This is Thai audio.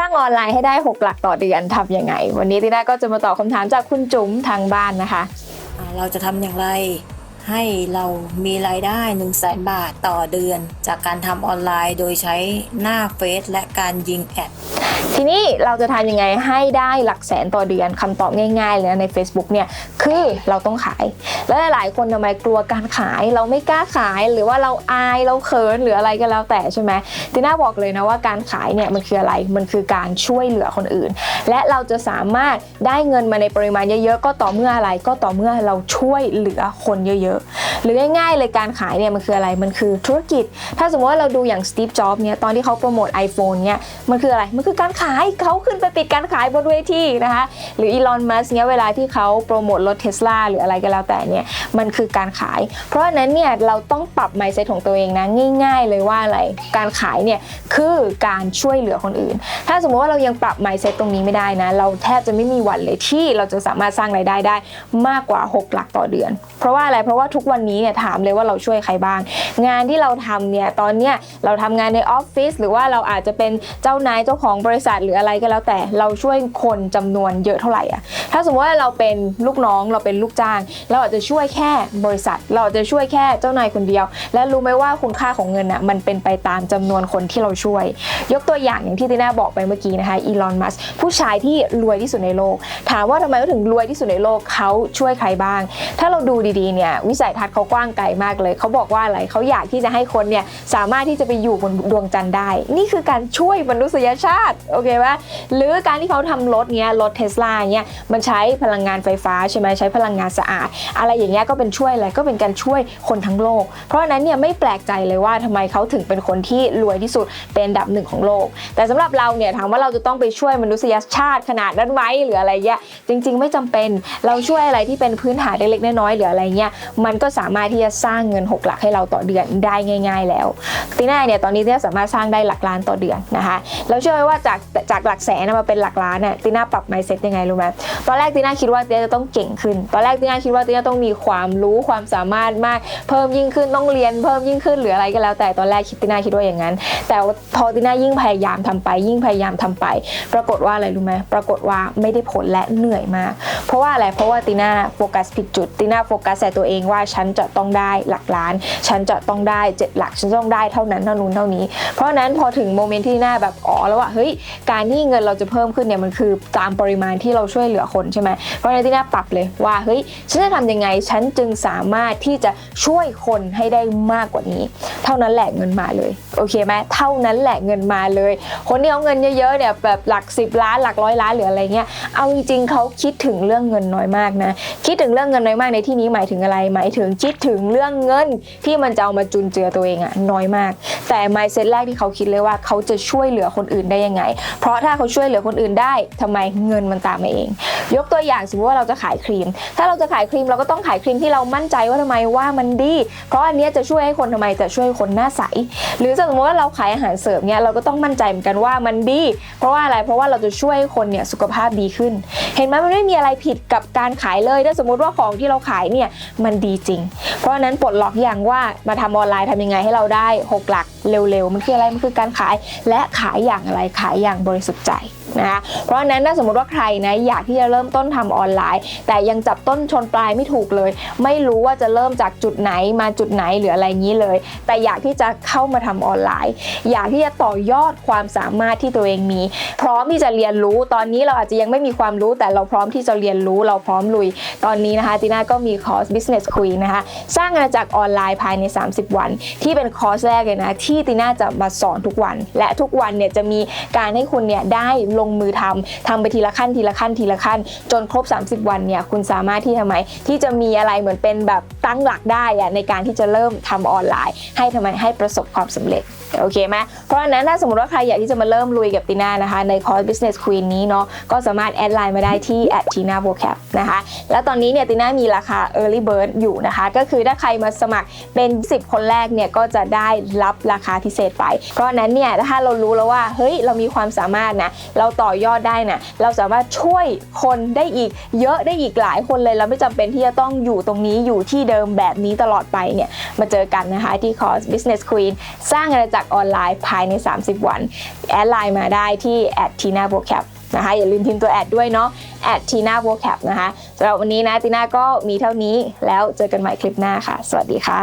ร้างออนไลน์ให้ได้ 6 หลักต่อเดือนทำยังไง วันนี้ติน่าก็จะมาตอบคำถามจากคุณจุ๋มทางบ้านนะคะ เราจะทำอย่างไรให้เรามีรายได้ 1 0 0 0 0แบาทต่อเดือน จากการทำออนไลน์โดยใช้หน้าเฟซและการยิงแอด ทีนี้เราจะทำยังไงให้ได้หลักแสนต่อเดือนคำตอบง่ายๆเลยนะใน Facebook เนี่ยคือเราต้องขาย แล้วหลายๆคนทำไมกลัวการขาย เราไม่กล้าขายหรือว่าเราอายเราเขินหรืออะไรก็แล้วแต่ใช่ไหมทีน่าบอกเลยนะว่าการขายเนี่ยมันคืออะไรมันคือการช่วยเหลือคนอื่น และเราจะสามารถได้เงินมาในปริมาณเยอะๆ ก็ต่อเมื่ออะไรก็ต่อเมื่อเราช่วยเหลือคนเยอะๆ หรือง่ายๆเลยการขายเนี่ยมันคืออะไรมันคือธุรกิจ ถ้าสมมติว่าเราดูอย่างสตีฟจ็อบส์เนี่ยตอนที่เขาโปรโมท iPhone เนี่ยมันคืออะไรมันคือการขายเขาขึ้นไปปิดการขายบนเวทีนะคะ หรืออีลอนมัสเนี่ยเวลาที่เขาโปรโมทรถเทสลาหรืออะไรก็แล้วแต่เนี่ยมันคือการขาย เพราะฉะนั้นเนี่ยเราต้องปรับ mindset ของตัวเองนะง่าย ๆ เลยว่าอะไรการขายเนี่ยคือการช่วยเหลือคนอื่น ถ้าสมมติว่าเรายังปรับ mindset ตรงนี้ไม่ได้นะ เราแทบจะไม่มีวันเลยที่เราจะสามารถสร้างรายได้ได้มากกว่า 6 หลักต่อเดือน เพราะว่าอะไรเพราะว่าทุกวันนี้เนี่ยถามเลยว่าเราช่วยใครบ้าง งานที่เราทำเนี่ยตอนเนี้ยเราทำงานในออฟฟิศหรือว่าเราอาจจะเป็นเจ้านายเจ้าของบริษัทหรืออะไรก็แล้วแต่เราช่วยคนจำนวนเยอะเท่าไหร่อะถ้าสมมติว่าเราเป็นลูกน้องเราเป็นลูกจ้าง เราอาจจะช่วยแค่บริษัท เราอาจจะช่วยแค่เจ้านายคนเดียว และรู้ไหมว่าคุณค่าของเงินอะมันเป็นไปตามจำนวนคนที่เราช่วย ยกตัวอย่างอย่างที่ติน่าบอกไปเมื่อกี้นะคะอีลอนมัสผู้ชายที่รวยที่สุดในโลก ถามว่าทำไมเขาถึงรวยที่สุดในโลกเขาช่วยใครบ้าง ถ้าเราดูดีๆเนี่ยวิสัยทัศน์เขากว้างไกลมากเลยเขาบอกว่าอะไรเขาอยากที่จะให้คนเนี่ยสามารถที่จะไปอยู่บนดวงจันทร์ได้ นี่คือการช่วยมนุษยชาติโอเคปะหรือการที่เขาทำรถเนี้ยรถเทสลาเนี้ยมันใช้พลังงานไฟฟ้าใช่ไหมใช้พลังงานสะอาด อะไรอย่างเงี้ยก็เป็นช่วยอะไรก็เป็นการช่วยคนทั้งโลก เพราะนั้นเนี่ยไม่แปลกใจเลยว่าทำไมเขาถึงเป็นคนที่รวยที่สุดเป็นอันดับหนึ่งของโลก แต่สำหรับเราเนี่ยถามว่าเราจะต้องไปช่วยมนุษยชาติขนาดนั้นไหมหรืออะไรเงี้ยจริง ๆ ไม่จำเป็นเราช่วยอะไรที่เป็นพื้นฐานเล็กๆน้อยๆหรืออะไรเงี้ยมันก็สามารถที่จะสร้างเงิน 6 หลักให้เราต่อเดือนได้ง่าย ๆ แล้วตีน่าเนี่ยตอนนี้เนี่ยสามารถสร้างได้หลักล้านต่อเดือนนะคะแล้วเชื่อว่าจากจากหลักแสนมาเป็นหลักล้านน่ะตีน่าปรับ mindset ยังไงรู้ไหมตอนแรกตีน่าคิดว่าตีน่าจะต้องเก่งขึ้น ตอนแรกตีน่าคิดว่าตีน่าต้องมีความรู้ความสามารถมากเพิ่มยิ่งขึ้นต้องเรียนเพิ่มยิ่งขึ้นหรืออะไรก็แล้ว แต่ตอนแรกคิดตีน่าคิดว่าอย่างนั้น แต่พอตีน่ายิ่งพยายามทำไป ยิ่งพยายามทำไป ปรากฏว่าอะไรรู้ไหมปรากฏว่าไม่ได้ผลและเหนื่อยมาก เพราะว่าอะไรเพราะว่าตีน่าโฟกัสผิดจุดตีน่าโฟกัสแต่ตัวเองว่าฉันจะต้องได้หลักล้าน ฉันจะต้องได้เจ็ดหลักฉันต้องได้เท่านั้นเท่านู้นเท่านี้ เพราะฉะนั้นพอถึงโมเมนต์ที่หน้าแบบอ๋อแล้วว่าเฮ้ยการที่เงินเราจะเพิ่มขึ้นเนี่ยมันคือตามปริมาณที่เราช่วยเหลือคนใช่ไหมเพราะฉะนั้นที่น้าปรับเลยว่าเฮ้ยฉันจะทำยังไงฉันจึงสามารถที่จะช่วยคนให้ได้มากกว่านี้ เท่านั้นแหละเงินมาเลยโอเคไหมเท่านั้นแหละเงินมาเลย คนที่เอาเงินเยอะๆเนี่ยแบบหลัก 10 ล้านหลักร้อยล้านหรืออะไรเงี้ยเอาจริงๆเขาคิดถึงเรื่องเงินน้อยมากนะคิดถึงเรื่องเงินน้อยมากในที่นี้หมายถึงอะไร หมายถึงคิดถึงเรื่องเงินที่มันจะเอามาจุนเจือตัวเองอะน้อยมาก แต่ mindset แรกที่เขาคิดเลยว่าเขาจะช่วยเหลือคนอื่นได้ยังไงเพราะถ้าเขาช่วยเหลือคนอื่นได้ทำไมเงินมันตามมาเอง ยกตัวอย่างสมมติว่าเราจะขายครีม ถ้าเราจะขายครีมเราก็ต้องขายครีมที่เรามั่นใจว่าทำไมว่ามันดี เพราะอันนี้จะช่วยให้คนทำไมจะช่วยคนหน้าใส หรือสมมติว่าเราขายอาหารเสริมเนี่ยเราก็ต้องมั่นใจเหมือนกันว่ามันดี เพราะว่าอะไรเพราะว่าเราจะช่วยให้คนเนี่ยสุขภาพดีขึ้น เห็นไหมมันไม่มีอะไรผิดกับการขายเลยถ้าสมมติว่าของที่เราขายเนี่ยมันดีจริง เพราะนั้นปลดล็อกอย่างว่ามาทำออนไลน์ทำยังไงให้เราได้ 6 หลักเร็วๆ มันคืออะไรมันคือการขายและขายอย่างอะไรขายอย่างบริสุทธิ์ใจ นะคะเพราะฉะนั้นถ้าสมมติว่าใครนะอยากที่จะเริ่มต้นทำออนไลน์ แต่ยังจับต้นชนปลายไม่ถูกเลย ไม่รู้ว่าจะเริ่มจากจุดไหนมาจุดไหนหรืออะไรงี้เลย แต่อยากที่จะเข้ามาทำออนไลน์ อยากที่จะต่อยอดความสามารถที่ตัวเองมี พร้อมที่จะเรียนรู้ตอนนี้เราอาจจะยังไม่มีความรู้แต่เราพร้อมที่จะเรียนรู้เราพร้อมลุย ตอนนี้นะคะตีน่าก็มีคอร์ส business queen นะคะสร้างอาณาจักรออนไลน์ภายใน 30 วัน ที่เป็นคอร์สแรกเลยนะที่ตีน่าจะมาสอนทุกวัน และทุกวันเนี่ยจะมีการให้คุณเนี่ยได้ลงมือทำทำไปทีละขั้นทีละขั้นทีละขั้น จนครบ 30 วันเนี่ยคุณสามารถที่ทำไมที่จะมีอะไรเหมือนเป็นแบบตั้งหลักได้อะในการที่จะเริ่มทำออนไลน์ ให้ทำไมให้ประสบความสำเร็จ โอเคไหมเพราะฉะนั้นถ้าสมมติว่าใครอยากที่จะมาเริ่มลุยกับตีน่านะคะ ในคอร์ส business queen นี้เนาะก็สามารถแอดไลน์มาได้ที่ @tina vocab นะคะ แล้วตอนนี้เนี่ยตีน่ามีราคา early bird อยู่นะคะ ก็คือถ้าใครมาสมัครเป็น 10 คนแรกเนี่ยก็จะได้รับราคาพิเศษไป เพราะฉะนั้นเนี่ยถ้าเรารู้แล้วว่า เฮ้ย เรามีความสามารถนะ เราต่อยอดได้นะ เราสามารถช่วยคนได้อีก เยอะได้อีกหลายคนเลย เราไม่จำเป็นที่จะต้องอยู่ตรงนี้อยู่ที่เดิมแบบนี้ตลอดไปเนี่ย มาเจอกันนะคะที่คอร์ส business queen สร้างอาณาจักรจากออนไลน์ภายใน 30 วัน แอดไลน์มาได้ที่ t i n a v o c a p นะคะอย่าลืมพิมพ์ตัวแอดด้วยเนาะ t i n a v o c a p นะคะสำหรับวันนี้นะติน่าก็มีเท่านี้แล้วเจอกันใหม่คลิปหน้าค่ะ สวัสดีค่ะ